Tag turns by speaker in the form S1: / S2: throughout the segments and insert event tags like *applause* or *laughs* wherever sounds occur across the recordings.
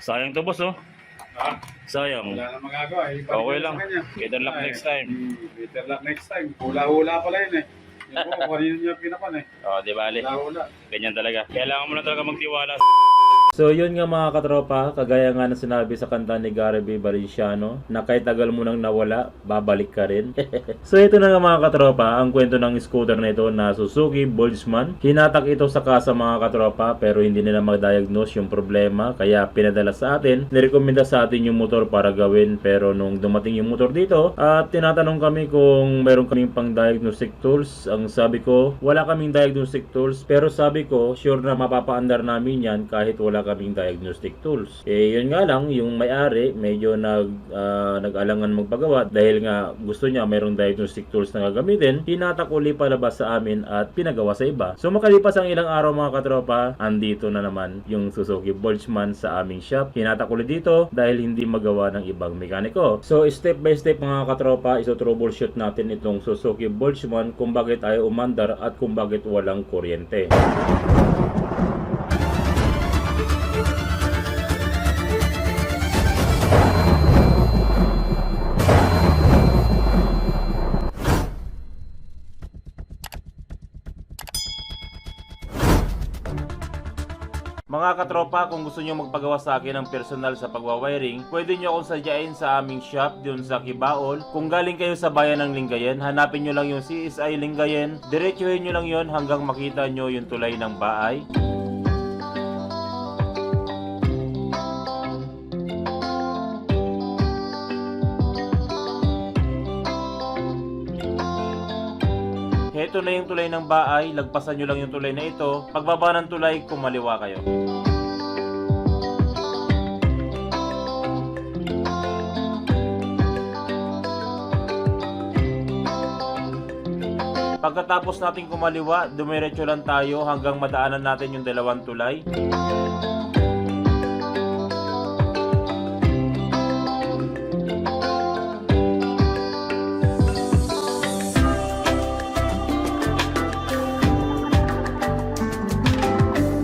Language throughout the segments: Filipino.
S1: Sayang to boss oh.
S2: Ha?
S1: Sayang.
S2: Wala na magagawa. eh. Ibalik
S1: Okay lang.
S2: sa kanya.
S1: Better luck next time.
S2: hmm, Better luck next time. Hula-hula pala yun eh. Yung *laughs* po, kanino niya pinapan eh.
S1: Oh, di bale.
S2: Hula-hula.
S1: Ganyan talaga. Kailangan mo na talaga magtiwala.
S3: So yun nga mga katropa, kagaya nga na sinabi sa kanta ni Gary B. Valenciano, na kahit tagal mo nang nawala, babalik ka rin. *laughs* so ito na nga mga katropa, ang kwento ng scooter na ito na Suzuki Boltzmann. Hinatak ito sa kasa mga katropa pero hindi nila mag-diagnose yung problema kaya pinadala sa atin. Nirekomenda sa atin yung motor para gawin pero nung dumating yung motor dito at tinatanong kami kung meron kaming pang diagnostic tools, ang sabi ko wala kaming diagnostic tools pero sabi ko sure na mapapaandar namin yan kahit wala kaming diagnostic tools. Eh yun nga lang yung may-ari medyo nag ah, nag-alangan magpagawa dahil nga gusto niya mayroong diagnostic tools na gagamitin. Hinatak uli palabas sa amin at pinagawa sa iba. So makalipas ang ilang araw mga katropa, andito na naman yung Suzuki Boltzmann sa aming shop. Hinatak ulit dito dahil hindi magawa ng ibang mekaniko. So step by step mga katropa, iso troubleshoot natin itong Suzuki Boltzmann kung bakit ayaw umandar at kung bakit walang kuryente. Mga katropa, kung gusto nyo magpagawa sa akin ng personal sa pagwawiring, pwede nyo akong sadyain sa aming shop dun sa Kibaol. Kung galing kayo sa bayan ng Lingayen, hanapin nyo lang yung CSI Lingayen, diretsuhin nyo lang yon hanggang makita nyo yung tulay ng bahay. Heto na yung tulay ng bahay, lagpasan nyo lang yung tulay na ito. Pagbaba ng tulay, kumaliwa kayo. Pagkatapos natin kumaliwa, dumiretso lang tayo hanggang madaanan natin yung dalawang tulay.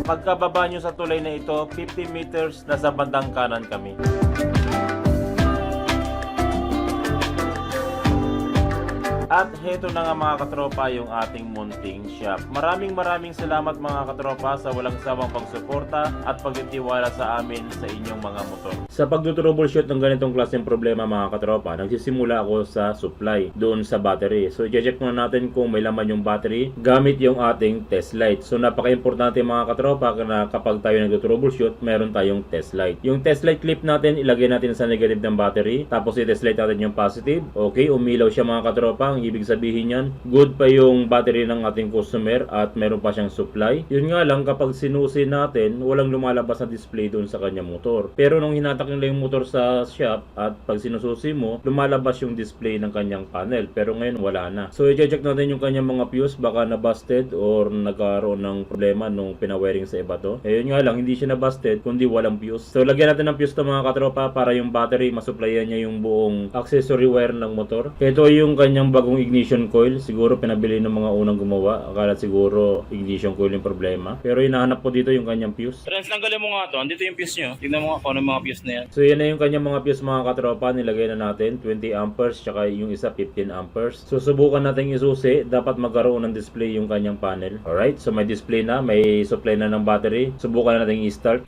S3: Pagkababa nyo sa tulay na ito, 50 meters nasa bandang kanan kami. At heto na nga mga katropa yung ating munting shop. Maraming maraming salamat mga katropa sa walang sawang pagsuporta at pagtitiwala sa amin sa inyong mga motor. Sa pagtutroubleshoot ng ganitong klaseng problema mga katropa, nagsisimula ako sa supply doon sa battery. So i-check muna natin kung may laman yung battery gamit yung ating test light. So napaka-importante mga katropa na kapag tayo nag-troubleshoot, meron tayong test light. Yung test light clip natin, ilagay natin sa negative ng battery. Tapos i-test light natin yung positive. Okay, umilaw siya mga katropa. Ang ibig sabihin yan, good pa yung battery ng ating customer at meron pa siyang supply. Yun nga lang, kapag sinusi natin, walang lumalabas na display doon sa kanya motor. Pero nung hinatak nila yung motor sa shop at pag sinususi mo, lumalabas yung display ng kanyang panel. Pero ngayon wala na. So i-check natin yung kanyang mga fuse, baka na-busted or nagkaroon ng problema nung pinawiring sa iba to. Eh yun nga lang, hindi siya na-busted kundi walang fuse. So lagyan natin ng fuse to mga katropa para yung battery masupplyan niya yung buong accessory wire ng motor. Ito yung kanyang bagong ignition coil. Siguro pinabili ng mga unang gumawa. Akala siguro ignition coil yung problema. Pero hinahanap ko dito yung kanyang fuse.
S1: Friends, tanggalin mo nga to. Andito yung fuse nyo. Tingnan mo nga kung ano mga fuse na yan.
S3: So yan na yung kanyang mga fuse mga katropa. Nilagay na natin 20 amperes tsaka yung isa 15 amperes. So subukan natin isusi. Dapat magkaroon ng display yung kanyang panel. Alright, so may display na. May supply na ng battery. Subukan natin i-start.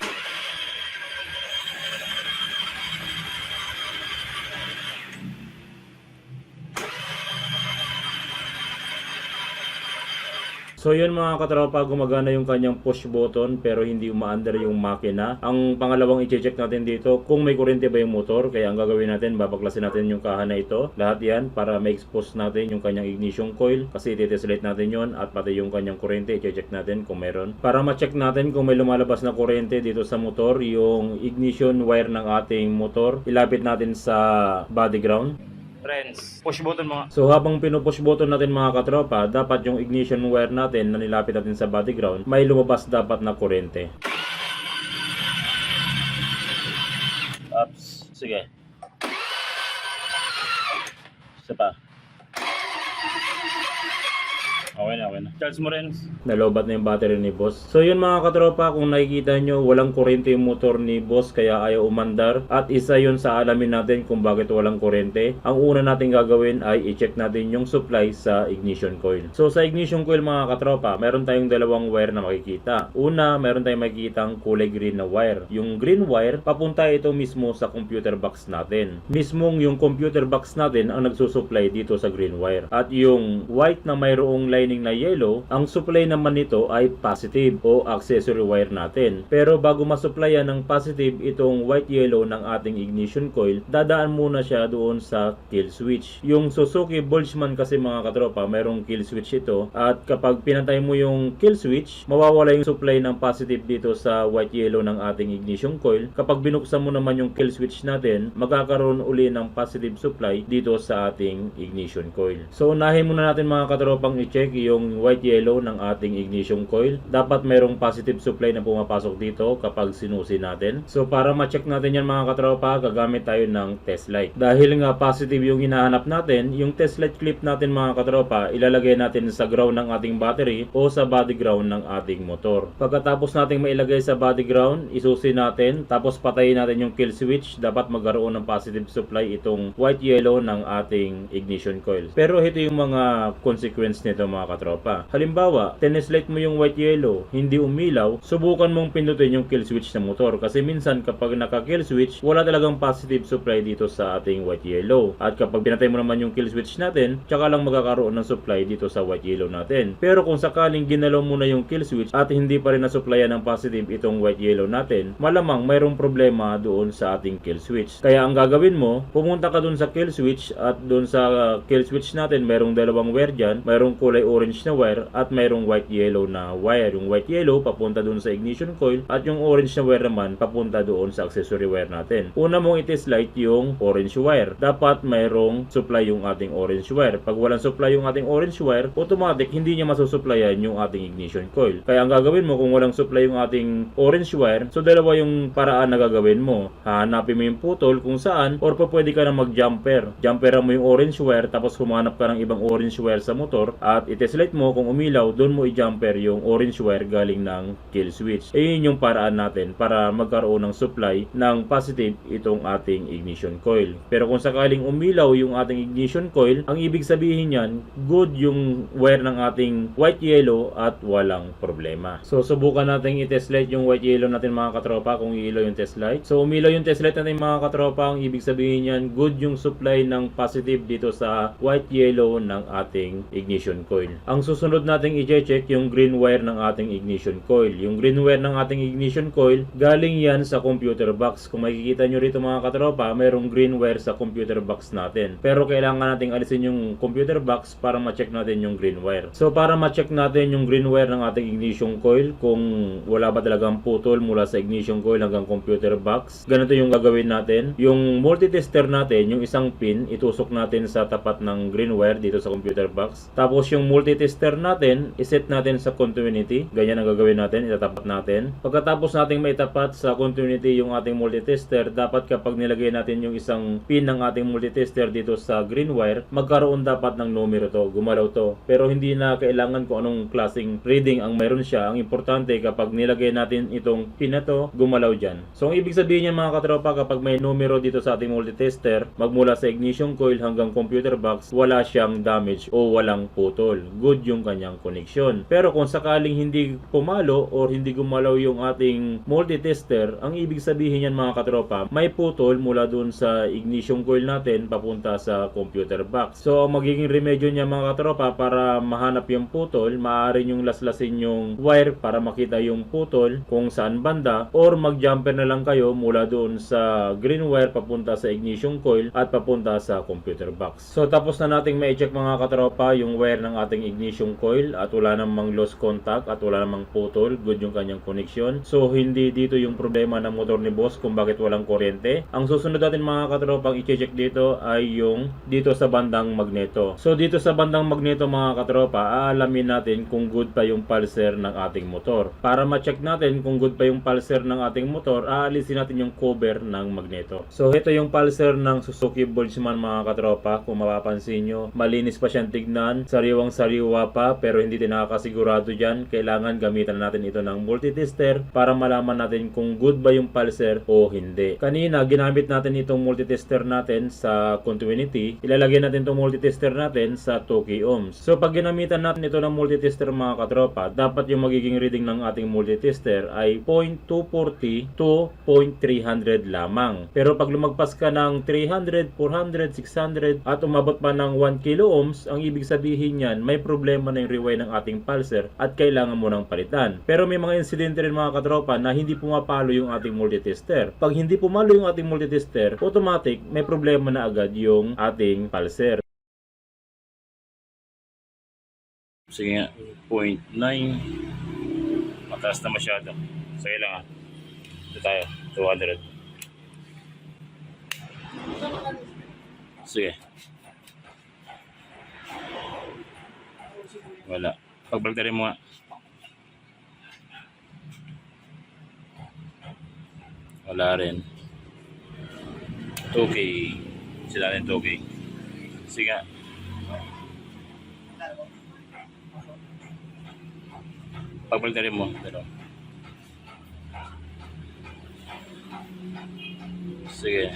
S3: So yun mga katropa, gumagana yung kanyang push button pero hindi umaandar yung makina. Ang pangalawang i-check natin dito kung may kuryente ba yung motor. Kaya ang gagawin natin, babaklasin natin yung kaha na ito. Lahat yan para ma-expose natin yung kanyang ignition coil. Kasi ititeslate natin yon at pati yung kanyang kuryente, i-check natin kung meron. Para ma-check natin kung may lumalabas na kuryente dito sa motor, yung ignition wire ng ating motor, ilapit natin sa body ground.
S1: Friends, push button mo nga.
S3: So habang pinupush button natin mga katropa, dapat yung ignition wire natin na nilapit natin sa body ground, may lumabas dapat na kuryente. Ups. Sige. Isa pa.
S1: Okay na, okay na. Charge mo.
S3: Nalobat na yung battery ni boss. So yun mga katropa, kung nakikita nyo, walang kuryente yung motor ni boss kaya ayaw umandar. At isa yun sa alamin natin kung bakit walang kuryente. Ang una natin gagawin ay i-check natin yung supply sa ignition coil. So sa ignition coil mga katropa, meron tayong dalawang wire na makikita. Una, meron tayong makikitang kulay green na wire. Yung green wire, papunta ito mismo sa computer box natin. Mismong yung computer box natin ang nagsusupply dito sa green wire. At yung white na mayroong lining na yellow, ang supply naman nito ay positive o accessory wire natin. Pero bago masupplyan ng positive itong white yellow ng ating ignition coil, dadaan muna siya doon sa kill switch. Yung Suzuki Boltzmann kasi mga katropa, mayroong kill switch ito at kapag pinatay mo yung kill switch, mawawala yung supply ng positive dito sa white yellow ng ating ignition coil. Kapag binuksan mo naman yung kill switch natin, magkakaroon uli ng positive supply dito sa ating ignition coil. So unahin muna natin mga katropang i-check yung white yellow ng ating ignition coil. Dapat mayroong positive supply na pumapasok dito kapag sinusi natin. So para ma-check natin yan mga katropa, gagamit tayo ng test light. Dahil nga positive yung hinahanap natin, yung test light clip natin mga katropa, ilalagay natin sa ground ng ating battery o sa body ground ng ating motor. Pagkatapos nating mailagay sa body ground, isusi natin, tapos patayin natin yung kill switch. Dapat magkaroon ng positive supply itong white yellow ng ating ignition coil. Pero ito yung mga consequence nito mga katropa. Halimbawa, tennis light mo yung white yellow, hindi umilaw, subukan mong pindutin yung kill switch ng motor. Kasi minsan kapag naka-kill switch, wala talagang positive supply dito sa ating white yellow. At kapag pinatay mo naman yung kill switch natin, tsaka lang magkakaroon ng supply dito sa white yellow natin. Pero kung sakaling ginalaw mo na yung kill switch at hindi pa rin nasupplyan ng positive itong white yellow natin, malamang mayroong problema doon sa ating kill switch. Kaya ang gagawin mo, pumunta ka doon sa kill switch at doon sa uh, kill switch natin, mayroong dalawang wire dyan, mayroong kulay orange na wire at mayroong white yellow na wire. Yung white yellow papunta doon sa ignition coil at yung orange na wire naman papunta doon sa accessory wire natin. Una mong itis light yung orange wire. Dapat mayroong supply yung ating orange wire. Pag walang supply yung ating orange wire, automatic hindi niya masusupplyan yung ating ignition coil. Kaya ang gagawin mo kung walang supply yung ating orange wire, so dalawa yung paraan na gagawin mo. Hahanapin mo yung putol kung saan or pa pwede ka na mag-jumper. Jumperan mo yung orange wire tapos humanap ka ng ibang orange wire sa motor at iteslight mo kung umilaw, doon mo i-jumper yung orange wire galing ng kill switch. E yun yung paraan natin para magkaroon ng supply ng positive itong ating ignition coil. Pero kung sakaling umilaw yung ating ignition coil, ang ibig sabihin yan, good yung wire ng ating white yellow at walang problema. So subukan natin i-test light yung white yellow natin mga katropa kung ilaw yung test light. So umilaw yung test light natin mga katropa, ang ibig sabihin yan, good yung supply ng positive dito sa white yellow ng ating ignition coil. Ang susunod nating i-check yung green wire ng ating ignition coil. Yung green wire ng ating ignition coil, galing yan sa computer box. Kung makikita nyo rito mga katropa, mayroong green wire sa computer box natin. Pero kailangan nating alisin yung computer box para ma-check natin yung green wire. So para ma-check natin yung green wire ng ating ignition coil, kung wala ba talagang putol mula sa ignition coil hanggang computer box, ganito yung gagawin natin. Yung multitester natin, yung isang pin, itusok natin sa tapat ng green wire dito sa computer box. Tapos yung multitester natin, iset natin sa continuity. Ganyan ang gagawin natin, itatapat natin. Pagkatapos nating maitapat sa continuity yung ating multitester, dapat kapag nilagay natin yung isang pin ng ating multitester dito sa green wire, magkaroon dapat ng numero to, gumalaw to. Pero hindi na kailangan kung anong klaseng reading ang meron siya. Ang importante kapag nilagay natin itong pin na to, gumalaw dyan. So ang ibig sabihin niyan mga katropa, kapag may numero dito sa ating multitester, magmula sa ignition coil hanggang computer box, wala siyang damage o walang putol. Good yung kanyang connection. Pero kung sakaling hindi pumalo or hindi gumalaw yung ating multitester, ang ibig sabihin niyan mga katropa, may putol mula dun sa ignition coil natin papunta sa computer box. So ang magiging remedyo niya mga katropa para mahanap yung putol, maaari yung laslasin yung wire para makita yung putol kung saan banda or mag-jumper na lang kayo mula doon sa green wire papunta sa ignition coil at papunta sa computer box. So tapos na nating ma-check mga katropa yung wire ng ating ignition coil at wala namang lost contact at wala namang putol, good yung kanyang connection. So hindi dito yung problema ng motor ni boss kung bakit walang kuryente. Ang susunod natin mga katropang i-check dito ay yung dito sa bandang magneto. So dito sa bandang magneto mga katropa, aalamin natin kung good pa yung pulser ng ating motor. Para ma-check natin kung good pa yung pulser ng ating motor, aalisin natin yung cover ng magneto. So ito yung pulser ng Suzuki Boltzmann mga katropa. Kung mapapansin nyo, malinis pa siyang tignan, sariwang sariwa sariwa pa pero hindi din nakakasigurado dyan, kailangan gamitan natin ito ng multitester para malaman natin kung good ba yung pulser o hindi. Kanina, ginamit natin itong multitester natin sa continuity. Ilalagay natin itong multitester natin sa 2k ohms. So, pag ginamitan natin ito ng multitester mga katropa, dapat yung magiging reading ng ating multitester ay 0.240 to 0.300 lamang. Pero pag lumagpas ka ng 300, 400, 600 at umabot pa ng 1 kilo ohms, ang ibig sabihin niyan, may problema na yung rewind ng ating pulser at kailangan mo nang palitan. Pero may mga insidente rin mga katropa na hindi pumapalo yung ating multitester. Pag hindi pumalo yung ating multitester, automatic may problema na agad yung ating pulser.
S1: Sige nga, 0.9. Mataas na masyado. Sige lang ah. Ito tayo, 200. Sige. Wala. Pagbalik mo nga. Wala rin. 2K. Sila rin 2K. Sige nga. Pagbalik mo. Pero. Sige.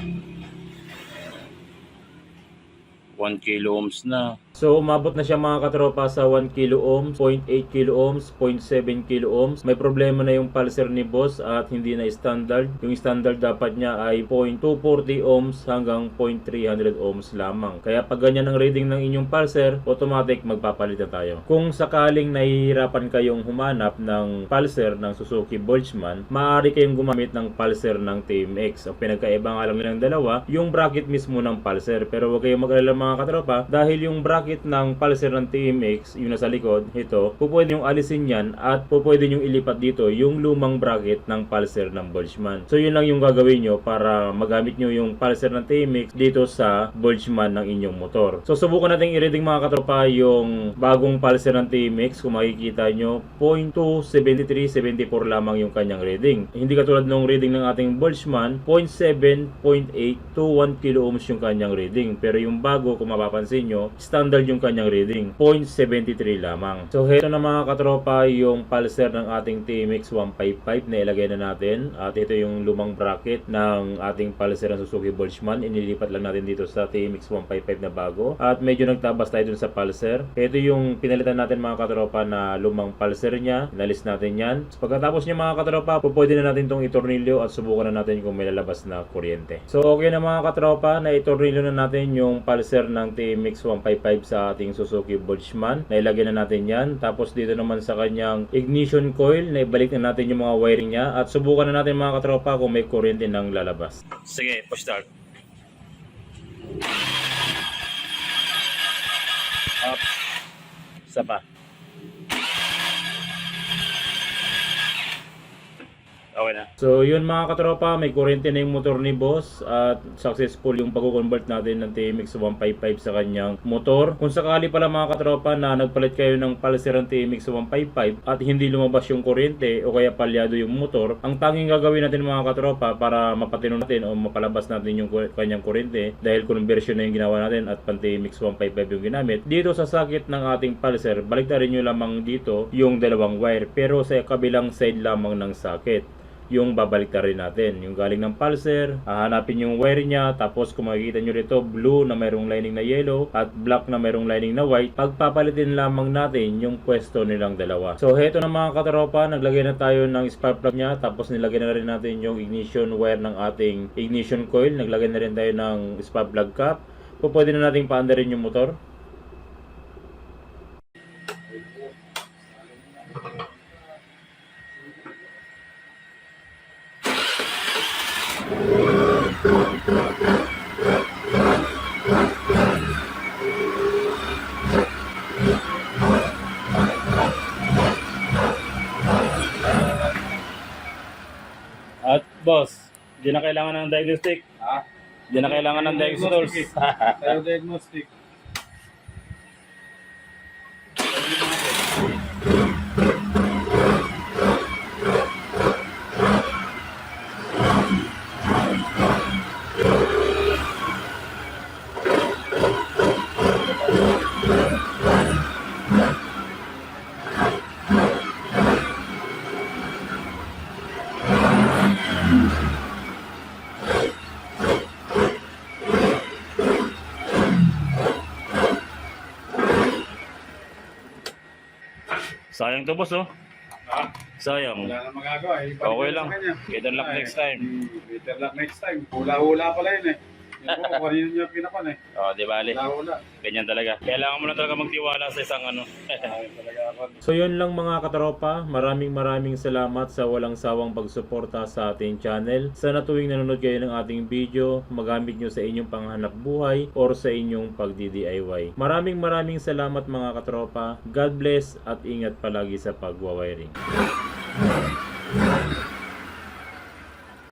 S1: 1 kilo ohms na.
S3: So umabot na siya mga katropa sa 1 kilo ohms, 0.8 kilo ohms, 0.7 kilo ohms. May problema na yung pulser ni boss at hindi na standard. Yung standard dapat niya ay 0.240 ohms hanggang 0.300 ohms lamang. Kaya pag ganyan ang reading ng inyong pulser, automatic magpapalit na tayo. Kung sakaling nahihirapan kayong humanap ng pulser ng Suzuki Boltzmann, maaari kayong gumamit ng pulser ng TMX. Ang pinagkaiba nga lang nilang dalawa, yung bracket mismo ng pulser. Pero huwag kayong mag-alala mga katropa dahil yung bracket ng pulser ng TMX, yung nasa likod, ito, pupwede yung alisin yan at pupwede yung ilipat dito yung lumang bracket ng pulser ng Boltzmann. So yun lang yung gagawin nyo para magamit nyo yung pulser ng TMX dito sa Boltzmann ng inyong motor. So subukan natin i-reading mga katropa yung bagong pulser ng TMX. Kung makikita nyo, 0.27374 lamang yung kanyang reading. Hindi katulad nung reading ng ating Boltzmann, 0.7, 0.8 to 1 kilo ohms yung kanyang reading. Pero yung bago, kung mapapansin nyo, standard yung kanyang reading, 0.73 lamang. So heto na mga katropa yung pulser ng ating TMX 155 na ilagay na natin. At ito yung lumang bracket ng ating pulser ng Suzuki Boltzmann. Inilipat lang natin dito sa TMX 155 na bago. At medyo nagtabas tayo dun sa pulser. Ito yung pinalitan natin mga katropa na lumang pulser niya. Inalis natin yan. So, pagkatapos niya mga katropa, pwede na natin itong itornilyo at subukan na natin kung may lalabas na kuryente. So okay na mga katropa, na itornilyo na natin yung pulser ng TMX 155 sa ating Suzuki Boltzmann. Nailagay na natin yan. Tapos dito naman sa kanyang ignition coil, naibalik na natin yung mga wiring niya. At subukan na natin mga katropa kung may kuryente nang lalabas.
S1: Sige, push start. Up. Isa. Okay na.
S3: So yun mga katropa, may kuryente na yung motor ni boss at successful yung pag-convert natin ng TMX 155 sa kanyang motor. Kung sakali pala mga katropa na nagpalit kayo ng pulser ng TMX 155 at hindi lumabas yung kuryente o kaya palyado yung motor, ang tanging gagawin natin mga katropa para mapatino natin o mapalabas natin yung kanyang kuryente dahil conversion na yung ginawa natin at pan TMX 155 yung ginamit. Dito sa sakit ng ating pulser, baliktarin nyo lamang dito yung dalawang wire pero sa kabilang side lamang ng sakit yung babaliktarin natin. Yung galing ng pulser, hahanapin yung wire niya, tapos kung makikita nyo rito, blue na mayroong lining na yellow at black na mayroong lining na white, pagpapalitin lamang natin yung pwesto nilang dalawa. So, heto na mga katropa, naglagay na tayo ng spark plug niya, tapos nilagay na rin natin yung ignition wire ng ating ignition coil, naglagay na rin tayo ng spark plug cap. So, pwede na nating paandarin yung motor.
S1: At boss, di na kailangan ng diagnostic.
S2: Ha?
S1: Di na kailangan ng diagnostic.
S2: Tayo diagnostic. *laughs* *laughs*
S1: Sayang to boss oh.
S2: Ha?
S1: Sayang.
S2: Wala na magagawa eh.
S1: Okay lang. Better luck next time.
S2: Better luck next time. Hula-hula pala yun eh. Yung po, niya pinapan eh.
S1: Oh, di bali.
S2: Hula-hula.
S1: Ganyan talaga. Kailangan mo na talaga magtiwala sa isang ano.
S3: So yun lang mga katropa, maraming maraming salamat sa walang sawang pagsuporta sa ating channel. Sana tuwing nanonood kayo ng ating video, magamit nyo sa inyong panghanap buhay or sa inyong pagdi-DIY. Maraming maraming salamat mga katropa. God bless at ingat palagi sa pagwawiring.